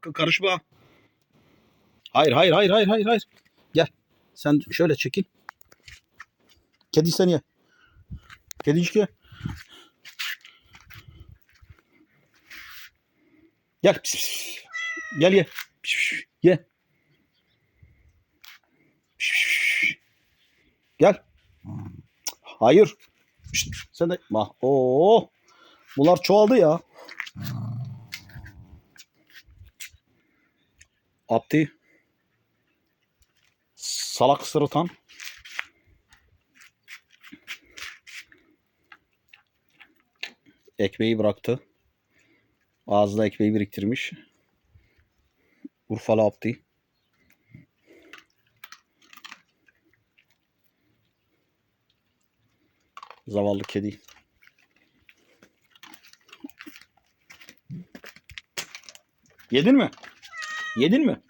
Karışma. Hayır hayır hayır hayır hayır hayır. Gel. Sen şöyle çekil. Kedi sen ye. Kedicik ye. Gel. Pis, pis. Gel ye. Pis, pis. Ye. Pis, pis. Gel. Hayır. Şşt, sen de. Bak. Oo. Bunlar çoğaldı ya. Abdi. Salak sırıtan. Ekmeği bıraktı. Ağzına ekmeği biriktirmiş. Urfalı Abdi. Zavallı kedi. Yedin mi? Yedin mi?